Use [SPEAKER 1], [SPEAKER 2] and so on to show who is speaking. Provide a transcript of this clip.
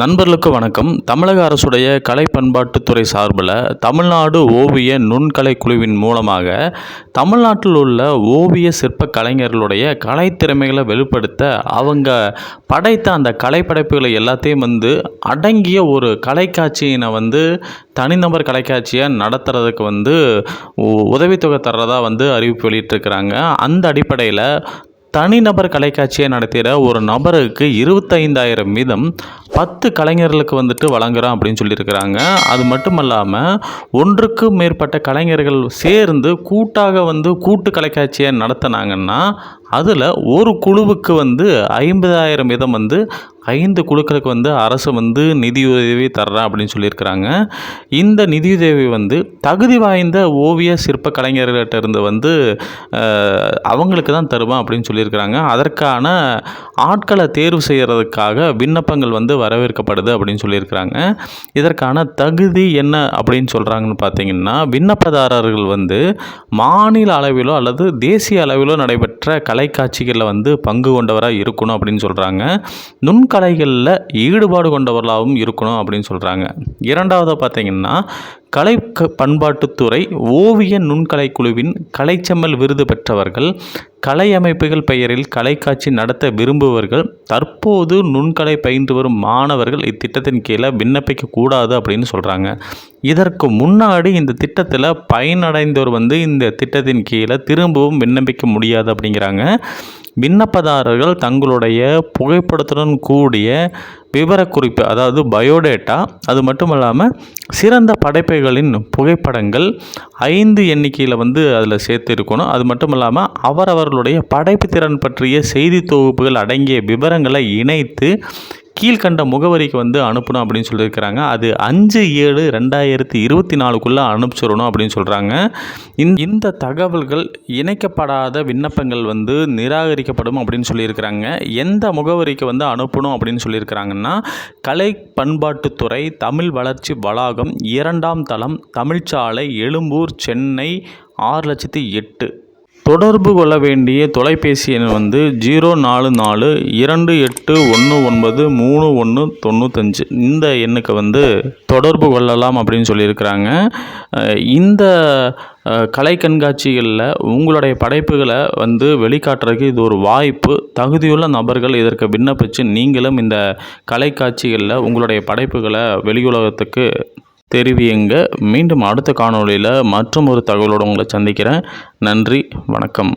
[SPEAKER 1] நண்பர்களுக்கு வணக்கம். தமிழக அரசுடைய கலை பண்பாட்டுத்துறை சார்பில் தமிழ்நாடு ஓவிய நுண்கலை குழுவின் மூலமாக தமிழ்நாட்டில் உள்ள ஓவிய சிற்ப கலைஞர்களுடைய கலைத்திறமைகளை வெளிப்படுத்த அவங்க படைத்த அந்த கலைப்படைப்புகளை எல்லாத்தையும் வந்து அடங்கிய ஒரு கலைக்காட்சியினை வந்து தனிநபர் கலைக்காட்சியை நடத்துறதுக்கு வந்து உதவித்தொகை தர்றதா வந்து அறிவிப்பு வெளியிட்டிருக்கிறாங்க. அந்த அடிப்படையில் தனிநபர் கலைக்காட்சியை நடத்திற ஒரு நபருக்கு இருபத்தைந்தாயிரம் வீதம் பத்து கலைஞர்களுக்கு வந்துட்டு வழங்குறோம் அப்படின்னு சொல்லியிருக்கிறாங்க. அது மட்டும் இல்லாமல் ஒன்றுக்கு மேற்பட்ட கலைஞர்கள் சேர்ந்து கூட்டாக வந்து கூட்டு கலைக்காட்சியை நடத்தினாங்கன்னா அதில் ஒரு குழுவுக்கு வந்து ஐம்பதாயிரம் வீதம் வந்து ஐந்து குழுக்களுக்கு வந்து அரசு வந்து நிதியுதவி தர்றேன் அப்படின்னு சொல்லியிருக்கிறாங்க. இந்த நிதியுதவி வந்து தகுதி வாய்ந்த ஓவிய சிற்ப கலைஞர்கள்ட்ட இருந்து வந்து அவங்களுக்கு தான் தருவேன் அப்படின்னு சொல்லியிருக்கிறாங்க. அதற்கான ஆட்களை தேர்வு செய்கிறதுக்காக விண்ணப்பங்கள் வந்து வரவேற்கப்படுது அப்படின்னு சொல்லியிருக்கிறாங்க. இதற்கான தகுதி என்ன அப்படின்னு சொல்கிறாங்கன்னு பார்த்தீங்கன்னா விண்ணப்பதாரர்கள் வந்து மாநில அளவிலோ அல்லது தேசிய அளவிலோ நடைபெற்ற கலை கலைக்காட்சிகளில் வந்து பங்கு கொண்டவராக இருக்கணும் அப்படின்னு சொல்கிறாங்க. நுண்கலைகளில் ஈடுபாடு கொண்டவர்களாகவும் இருக்கணும் அப்படின்னு சொல்கிறாங்க. இரண்டாவது பார்த்திங்கன்னா கலை க பண்பாட்டுத்துறை ஓவிய நுண்கலை குழுவின் கலைச்செம்மல் விருது பெற்றவர்கள் கலை அமைப்புகள் பெயரில் கலைக்காட்சி நடத்த விரும்புபவர்கள் தற்போது நுண்கலை பயின்று வரும் மாணவர்கள் இத்திட்டத்தின் கீழே விண்ணப்பிக்க கூடாது அப்படின்னு சொல்கிறாங்க இதற்கு முன்னாடி இந்த திட்டத்தில் பயனடைந்தோர் வந்து இந்த திட்டத்தின் கீழே திரும்பவும் விண்ணப்பிக்க முடியாது அப்படிங்கிறாங்க. விண்ணப்பதாரர்கள் தங்களுடைய புகைப்படத்துடன் கூடிய விவரக்குறிப்பு அதாவது பயோடேட்டா அது மட்டும் இல்லாமல் சிறந்த படைப்புகளின் புகைப்படங்கள் ஐந்து எண்ணிக்கையில் வந்து அதில் சேர்த்து இருக்கணும் அது மட்டும் இல்லாமல் அவரவர்களுடைய படைப்பு திறன் பற்றிய செய்தி தொகுப்புகள் அடங்கிய விவரங்களை இணைத்து கீழ்கண்ட முகவரிக்கு வந்து அனுப்பணும் அப்படின்னு சொல்லியிருக்கிறாங்க. அது அஞ்சு ஏழு ரெண்டாயிரத்தி இருபத்தி நாலுக்குள்ளே அனுப்பிச்சிடணும் அப்படின்னு சொல்கிறாங்க இந்த இந்த தகவல்கள் இணைக்கப்படாத விண்ணப்பங்கள் வந்து நிராகரிக்கப்படும் அப்படின்னு சொல்லியிருக்கிறாங்க. எந்த முகவரிக்கு வந்து அனுப்பணும் அப்படின்னு சொல்லியிருக்கிறாங்கன்னா கலை பண்பாட்டுத்துறை தமிழ் வளர்ச்சி வளாகம் இரண்டாம் தளம் தமிழ்ச்சாலை எழும்பூர் சென்னை ஆறு லட்சத்தி எட்டு. தொடர்பு கொள்ள வேண்டிய தொலைபேசி எண் வந்து ஜீரோ நாலு நாலு இரண்டு எட்டு ஒன்று ஒன்பது மூணு ஒன்று தொண்ணூத்தஞ்சு. இந்த எண்ணுக்கு வந்து தொடர்பு கொள்ளலாம் அப்படின்னு சொல்லியிருக்கிறாங்க. இந்த கலை கண்காட்சிகளில் உங்களுடைய படைப்புகளை வந்து வெளிக்காட்டுறதுக்கு இது ஒரு வாய்ப்பு. தகுதியுள்ள நபர்கள் இதற்கு விண்ணப்பித்து நீங்களும் இந்த கலைக்காட்சிகளில் உங்களுடைய படைப்புகளை வெளியுலகத்துக்கு தெரிவியுங்க. மீண்டும் அடுத்த காணொளியில் மற்றும் ஒரு தகவலோடு உங்களை சந்திக்கிறேன். நன்றி வணக்கம்.